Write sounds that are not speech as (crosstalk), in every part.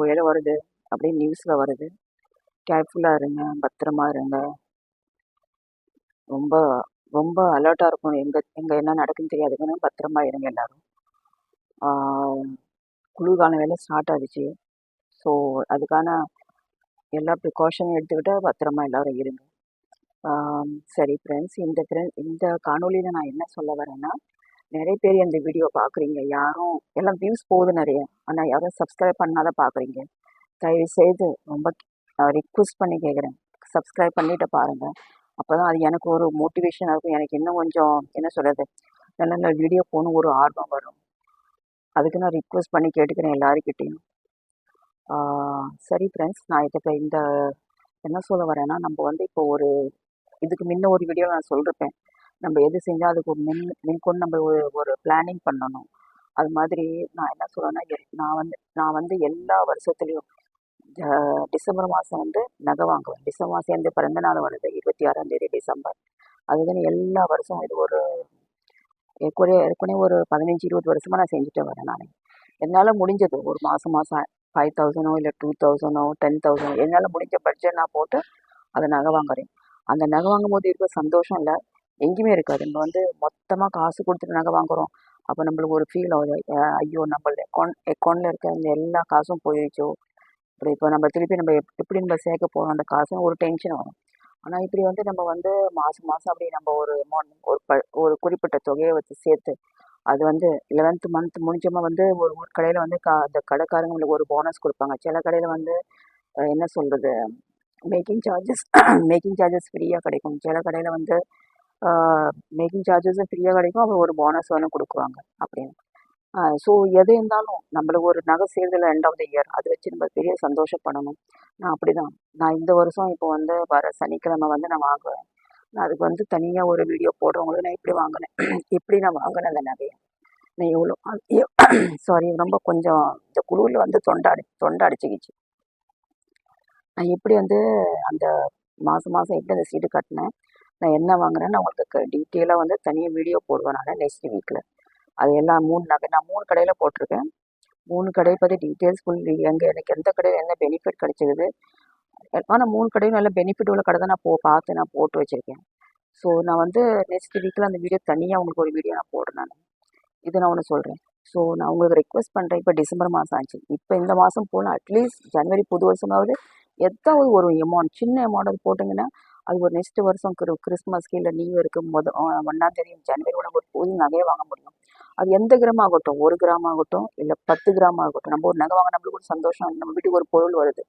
புயல் வருது அப்படியே நியூஸில் வருது. கேர்ஃபுல்லாக இருங்க பத்திரமா இருங்க. ரொம்ப ரொம்ப அலர்ட்டாக இருக்கும். எங்கே எங்கே என்ன நடக்குன்னு தெரியாதுங்கன்னு பத்திரமா இருங்க எல்லோரும். ஆஹ் குளிர்காலம் வேலை ஸ்டார்ட் ஆகிடுச்சு ஸோ அதுக்கான எல்லா ப்ரிகாஷனும் எடுத்துக்கிட்டு பத்திரமா எல்லோரும் இருங்க. சரி ஃப்ரெண்ட்ஸ் இந்த ஃப்ரெண்ட் இந்த காணொலியில் நான் என்ன சொல்ல வரேன்னா நிறைய பேர் இந்த வீடியோ பார்க்குறீங்க யாரும் எல்லாம் வியூஸ் போகுது நிறைய. ஆனால் யாரும் சப்ஸ்கிரைப் பண்ணாத பார்க்குறீங்க தயவு செய்து ரொம்ப ரிக்வெஸ்ட் பண்ணி கேட்குறேன் சப்ஸ்கிரைப் பண்ணிட்டு பாருங்கள் அப்போ தான் அது எனக்கு ஒரு மோட்டிவேஷனாக இருக்கும். எனக்கு இன்னும் கொஞ்சம் என்ன சொல்கிறது நல்ல நல்ல வீடியோ போகணும் ஒரு ஆர்வம் வரும். அதுக்கு நான் ரிக்வஸ்ட் பண்ணி கேட்டுக்கிறேன் எல்லாருக்கிட்டேயும் சரி ஃப்ரெண்ட்ஸ் நான் இதுக்கு இந்த என்ன சொல்ல வரேன்னா நம்ம வந்து இப்போ ஒரு இதுக்கு முன்ன ஒரு வீடியோ நான் சொல்லிருப்பேன் நம்ம எது செஞ்சால் அதுக்கு ஒரு மின் மின்கொண்டு நம்ம ஒரு ஒரு பிளானிங் பண்ணணும். அது மாதிரி நான் என்ன சொல்றேன்னா நான் வந்து நான் வந்து எல்லா வருஷத்துலேயும் டிசம்பர் மாதம் வந்து நகை வாங்குவேன். டிசம்பர் மாதம் எந்த பிறந்த நாள் வருது இருபத்தி ஆறாம் தேதி டிசம்பர். அதுதான் எல்லா வருஷம் இது ஒரு ஏற்கனவே ஏற்கனவே ஒரு பதினஞ்சு இருபது வருஷமாக நான் செஞ்சுட்டு வரேன் நான். என்னால் முடிஞ்சது ஒரு மாதம் மாதம் ஃபைவ் தௌசண்டோ இல்லை டூ தௌசண்டோ டென் தௌசண்ட் என்னால் முடிஞ்ச பட்ஜெட் நான் போட்டு அதை நகை வாங்குறேன். அந்த நகை வாங்கும்போது இருக்க சந்தோஷம் இல்லை. எங்கேயுமே இருக்காது. நம்ம வந்து மொத்தமாக காசு கொடுத்துட்டு நகை வாங்குறோம். அப்போ நம்மளுக்கு ஒரு ஃபீல் ஆகுது. ஐயோ நம்ம அக்கௌண்ட் அக்கௌண்ட்டில் இருக்க இந்த எல்லா காசும் போயிடுச்சோ? இப்படி இப்போ நம்ம திருப்பி நம்ம எப்படி நம்ம சேர்க்க போகிறோம் அந்த காசுன்னு ஒரு டென்ஷன் வரும் ஆனால் இப்படி வந்து நம்ம வந்து மாதம் மாதம் அப்படி நம்ம ஒரு அமௌண்ட் ஒரு ப ஒரு குறிப்பிட்ட தொகையை வச்சு சேர்த்து அது வந்து லெவன்த் மந்த் முடிஞ்சமாக வந்து ஒரு ஒரு கடையில் வந்து கா அந்த கடைக்காரங்க நம்மளுக்கு ஒரு போனஸ் கொடுப்பாங்க. சில கடையில் வந்து என்ன சொல்கிறது மேக்கிங் சார்ஜஸ் மேக்கிங் சார்ஜஸ் ஃப்ரீயாக கிடைக்கும். சில கடையில் வந்து மேக்கிங் சார்ஜஸும் ஃப்ரீயாக கிடைக்கும். அப்புறம் ஒரு போனஸ் வேணும் கொடுக்குவாங்க அப்படின்னு. ஸோ எது இருந்தாலும் நம்மளுக்கு ஒரு நகை சேர்ந்ததில் எண்ட் ஆஃப் த இயர் அது வச்சு நம்ம பெரிய சந்தோஷப்படணும். நான் அப்படிதான். நான் இந்த வருஷம் இப்போ வந்து வர சனிக்கிழமை வந்து நான் வாங்குவேன். நான் அதுக்கு வந்து தனியாக ஒரு வீடியோ போடுறவங்களுக்கு நான் எப்படி வாங்கினேன். எப்படி (clears throat) நான் வாங்கினேன் அந்த நகையை. நான் எவ்வளோ சாரி (clears throat) ரொம்ப கொஞ்சம் இந்த குழுவில் வந்து தொண்டை அடி தொண்டை அடிச்சுக்கிச்சு. நான் எப்படி வந்து அந்த மாதம் மாதம் எப்படி அந்த சீட்டு கட்டினேன்? நான் என்ன வாங்குறேன்னு உங்களுக்கு டீட்டெயிலாக வந்து தனியாக வீடியோ போடுவேன் நான் நெக்ஸ்ட் வீக்கில் அது எல்லாம் மூணு நகை நான் மூணு கடையில் போட்டிருக்கேன். மூணு கடை பற்றி டீட்டெயில்ஸ் ஃபுல் எங்கே எனக்கு எந்த கடையில் என்ன பெனிஃபிட் கிடைச்சிருது ஆனால் மூணு கடையும் நல்ல பெனிஃபிட் உள்ள கடை தான் நான் போ பார்த்து நான் போட்டு வச்சுருக்கேன். ஸோ நான் வந்து நெக்ஸ்ட் வீக்கில் அந்த வீடியோ தனியாக உங்களுக்கு ஒரு வீடியோ நான் போடுறேன் நான். இது நான் ஒன்று சொல்கிறேன் ஸோ நான் உங்களுக்கு ரெக்வஸ்ட் பண்ணுறேன் இப்போ டிசம்பர் மாதம் ஆச்சு. இப்போ இந்த மாதம் போகணும் அட்லீஸ்ட் ஜனவரி புது வருஷமாவது எதாவது ஒரு அமௌண்ட் சின்ன அமௌண்ட் போட்டிங்கன்னா அது ஒரு நெக்ஸ்ட் வருஷம் கிரு கிறிஸ்மஸ்க்கு இல்லை நியூ இயருக்கு முத ஒன்றாம் தேதி ஜனவரி ஒரு புது நகையை வாங்க முடியும். அது எந்த கிராம் ஆகட்டும் ஒரு கிராம் ஆகட்டும் இல்லை பத்து கிராம் ஆகட்டும் நம்ம ஒரு நகை வாங்க நம்மளுக்கு ஒரு சந்தோஷம் நம்ம வீட்டுக்கு ஒரு பொருள் வருது.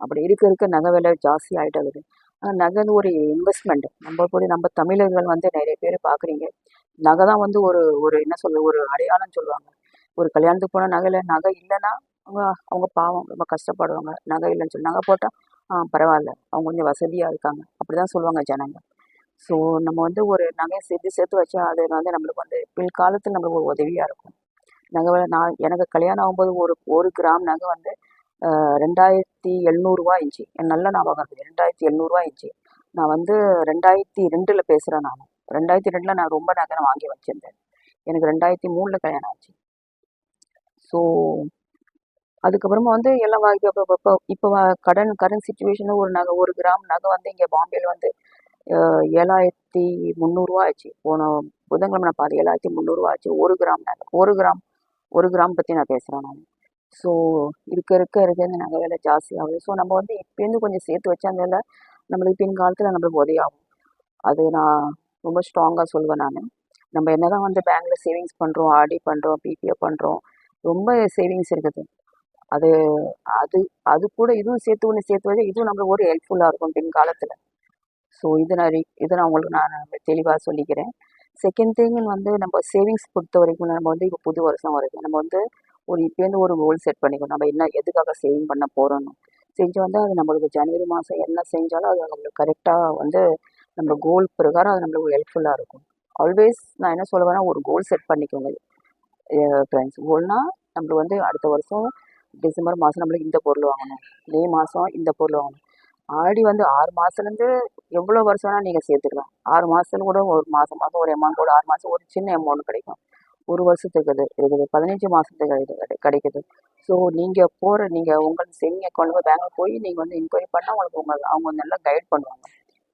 அப்படி இருக்க இருக்க நகை விலை ஜாஸ்தி ஆகிட்டு வருது. ஆனால் நகை வந்து ஒரு இன்வெஸ்ட்மெண்ட் நம்ம கூட நம்ம தமிழர்கள் வந்து நிறைய பேர் பார்க்குறீங்க நகை தான் வந்து ஒரு ஒரு என்ன சொல்ல ஒரு அடையாளம் சொல்லுவாங்க. ஒரு கல்யாணத்துக்கு போனால் நகை இல்லை நகை இல்லைன்னா அவங்க அவங்க பாவம் ரொம்ப கஷ்டப்படுவாங்க. நகை இல்லைன்னு சொல்லி நகை போட்டால் பரவாயில்ல அவங்க கொஞ்சம் வசதியாக இருக்காங்க. அப்படி தான் சொல்லுவாங்க ஜனங்க. ஸோ நம்ம வந்து ஒரு நகையை சேர்த்து சேர்த்து வச்சா அது வந்து நம்மளுக்கு வந்து பிற்காலத்தில் நம்மளுக்கு ஒரு உதவியாக இருக்கும். நகை நான் எனக்கு கல்யாணம் ஆகும்போது ஒரு ஒரு கிராம் நகை வந்து ரெண்டாயிரத்தி எழுநூறுவா இருந்துச்சு என் நல்ல ஞாபகம் இருக்குது ரெண்டாயிரத்தி எழுநூறுவா இருந்துச்சு நான் வந்து ரெண்டாயிரத்தி ரெண்டில் பேசுகிறேன் நான். ரெண்டாயிரத்தி ரெண்டில் நான் ரொம்ப நகை நான் வாங்கி வச்சுருந்தேன். எனக்கு ரெண்டாயிரத்தி மூணில் கல்யாணம் ஆச்சு. ஸோ அதுக்கப்புறமா வந்து எல்லாம் வாங்கி இப்போ இப்போ இப்போ கடன் கரண்ட் சுச்சுவேஷனில் ஒரு நகை ஒரு கிராம் நகை வந்து இங்கே பாம்பேயில் வந்து ஏழாயிரத்தி முந்நூறுரூவா ஆச்சு. போன புதன்கிழமை நான் பாதி ஏழாயிரத்தி முந்நூறுரூவா ஆச்சு. ஒரு கிராம் நகை ஒரு கிராம் ஒரு கிராம் பற்றி நான் பேசுகிறேன் நான். ஸோ இருக்க இருக்க இருக்க இந்த நகை விலை ஜாஸ்தியாகுது ஸோ நம்ம வந்து இப்போருந்து கொஞ்சம் சேர்த்து வச்சா அந்த நம்மளுக்கு பின் காலத்தில் நம்மளுக்கு உதவியாகும் அது நான் ரொம்ப ஸ்ட்ராங்காக சொல்லுவேன் நான். நம்ம என்ன தான் வந்து பேங்க்ல சேவிங்ஸ் பண்ணுறோம் ஆர்டி பண்ணுறோம் பிபிஎஃப் பண்ணுறோம் ரொம்ப சேவிங்ஸ் இருக்குது. அது அது அது கூட இதுவும் சேர்த்து ஒன்று சேர்த்து வச்சா இதுவும் நம்மளுக்கு ஒரு ஹெல்ப்ஃபுல்லாக இருக்கும் பின் காலத்தில். ஸோ இது நான் இதை நான் உங்களுக்கு நான் தெளிவாக சொல்லிக்கிறேன். செகண்ட் திங் வந்து நம்ம சேவிங்ஸ் பொறுத்த வரைக்கும் நம்ம வந்து இப்போ புது வருஷம் வரைக்கும் நம்ம வந்து ஒரு இப்போருந்து ஒரு கோல் செட் பண்ணிக்கணும். நம்ம என்ன எதுக்காக சேவிங் பண்ண போகிறோன்னு செஞ்சு வந்து அது நம்மளுக்கு ஜனவரி மாதம் என்ன செஞ்சாலும் அது நம்மளுக்கு கரெக்டாக வந்து நம்ம கோல் பிரகாரம் அது நம்மளுக்கு ஹெல்ப்ஃபுல்லாக இருக்கும். ஆல்வேஸ் நான் என்ன சொல்லுவேன்னா ஒரு கோல் செட் பண்ணிக்கோங்க. ஃப்ரெண்ட்ஸ் கோல்னால் நம்மளுக்கு வந்து அடுத்த வருஷம் டிசம்பர் மாதம் நம்மளுக்கு இந்த பொருள் வாங்கணும். மே மாதம் இந்த பொருள் வாங்கணும். ஆடி வந்து ஆறு மாதத்துலேருந்து எவ்வளோ வருஷம் வேணால் நீங்கள் சேர்த்துக்கலாம். ஆறு மாதத்துல கூட ஒரு மாதம் மாதம் ஒரு அமௌண்ட் கூட ஆறு மாதம் ஒரு சின்ன அமௌண்ட் கிடைக்கும். ஒரு வருஷத்துக்கு இது இருக்குது பதினஞ்சு மாதத்துக்கு கிடை- கிடைக்குது. ஸோ நீங்கள் போகிற நீங்கள் உங்கள் சேவிங் அக்கௌண்ட் பேங்கில் போய் நீங்கள் வந்து என்கொயரி பண்ணால் உங்களுக்கு உங்கள் அவங்க நல்லா கைட் பண்ணுவாங்க.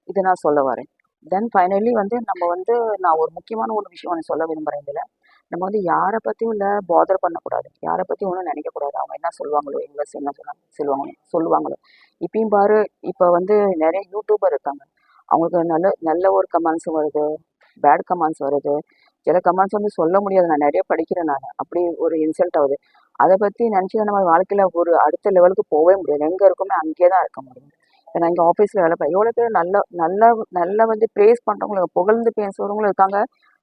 இதை நான் சொல்ல வரேன். தென் ஃபைனலி வந்து நம்ம வந்து நான் ஒரு முக்கியமான ஒரு விஷயம் ஒன்று சொல்ல விரும்புகிறேன் இதில். நம்ம வந்து யாரை பற்றியும் இல்லை பாதர் பண்ணக்கூடாது. யாரை பற்றியும் ஒன்றும் நினைக்கக்கூடாது. அவங்க என்ன சொல்லுவாங்களோ இன்வெஸ்ட் என்ன சொல்லுவாங்க சொல்லுவாங்களோ. சொல்லுவாங்களோ இப்பயும் பாரு இப்போ வந்து நிறைய யூடியூபர் இருக்காங்க. அவங்களுக்கு நல்ல நல்ல ஒரு கமெண்ட்ஸும் வருது பேட் கமெண்ட்ஸ் வருது. சில கமெண்ட்ஸ் வந்து சொல்ல முடியாது. நான் நிறைய படிக்கிறேன் நான் அப்படி ஒரு இன்சல்ட் ஆகுது. அதை பற்றி நினச்சி நம்ம வாழ்க்கையில் ஒரு அடுத்த லெவலுக்கு போகவே முடியாது. எங்கே இருக்கோமே அங்கேயே தான் இருக்க முடியும். இப்போ நான் இங்கே ஆஃபீஸில் வேலை பார்க்க எவ்வளோ பேர் நல்ல நல்ல நல்லா வந்து ப்ரேஸ் பண்ணுறவங்களும் புகழ்ந்து பேசுகிறவங்களும் இருக்காங்க.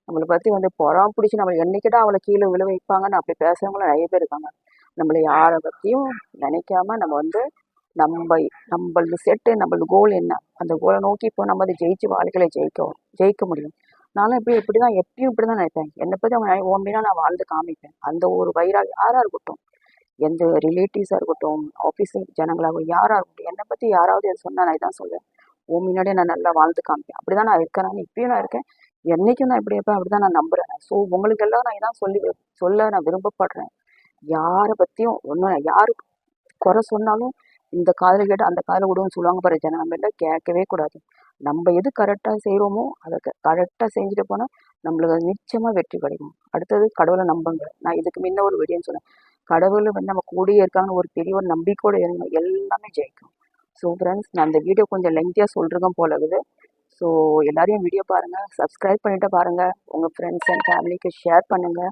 நம்மளை பற்றி வந்து புறம் பிடிச்சி நம்மளை என்னைக்கிட்ட அவளை கீழே விழு வைப்பாங்கன்னு அப்படி பேசுகிறவங்களும் நிறைய பேர் இருக்காங்க. நம்மளை யாரை பற்றியும் நினைக்காம நம்ம வந்து நம்ம நம்மளது செட்டு நம்மளது கோல் என்ன? அந்த கோலை நோக்கி இப்போ நம்ம அதை ஜெயிச்சு வாழ்க்கையில ஜெயிக்க ஜெயிக்க முடியும். நானும் இப்படி இப்படி தான் எப்பயும் இப்படி தான் நினைப்பேன். என்னை பற்றி அவங்க ஓம்பினா நான் வாழ்ந்து காமிப்பேன். அந்த ஒரு வைராக யாராக இருக்கட்டும் எந்த ரிலேட்டிவ்ஸாக இருக்கட்டும் ஆஃபீஸ் ஜனங்களாகவும் யாராக இருக்கட்டும் என்னை பற்றி யாராவது எது சொன்னால் நான் இதான் சொல்லுவேன் உன் முன்னாடியே நான் நல்லா வாழ்ந்து காமிப்பேன். அப்படி தான் நான் இருக்கேன். நான் இப்பயும் நான் இருக்கேன். என்னைக்கும் நான் இப்படி இருப்பேன் அப்படிதான் நான் நம்புறேன். ஸோ உங்களுக்கெல்லாம் நான் இதான் சொல்லி சொல்ல நான் விரும்பப்படுறேன். யாரை பற்றியும் ஒன்றும் யாரு குறை சொன்னாலும் இந்த காதில் கேட்டு அந்த காதில் விடுவோம்னு சொல்லுவாங்க பாரு. ஜனம் நம்ம கேட்கவே கூடாது. நம்ம எது கரெக்டாக செய்கிறோமோ அதை கரெக்டாக செஞ்சுட்டு போனால் நம்மளுக்கு நிச்சயமாக வெற்றி கிடைக்கும். அடுத்தது கடவுளை நம்புங்க. நான் இதுக்கு முன்ன ஒரு வீடியோன்னு சொன்னேன். கடவுளை வந்து நம்ம கூடியே இருக்காங்கன்னு ஒரு பெரிய ஒரு நம்பிக்கையோடு இருங்க எல்லாமே ஜெயிக்கும். ஸோ ஃப்ரெண்ட்ஸ் நான் அந்த வீடியோ கொஞ்சம் லெங்க்தியாக சொல்கிறேன் போல இருக்குது. ஸோ எல்லாரையும் வீடியோ பாருங்கள் சப்ஸ்கிரைப் பண்ணிவிட்டு பாருங்கள் உங்கள் ஃப்ரெண்ட்ஸ் அண்ட் ஃபேமிலிக்கு ஷேர் பண்ணுங்கள்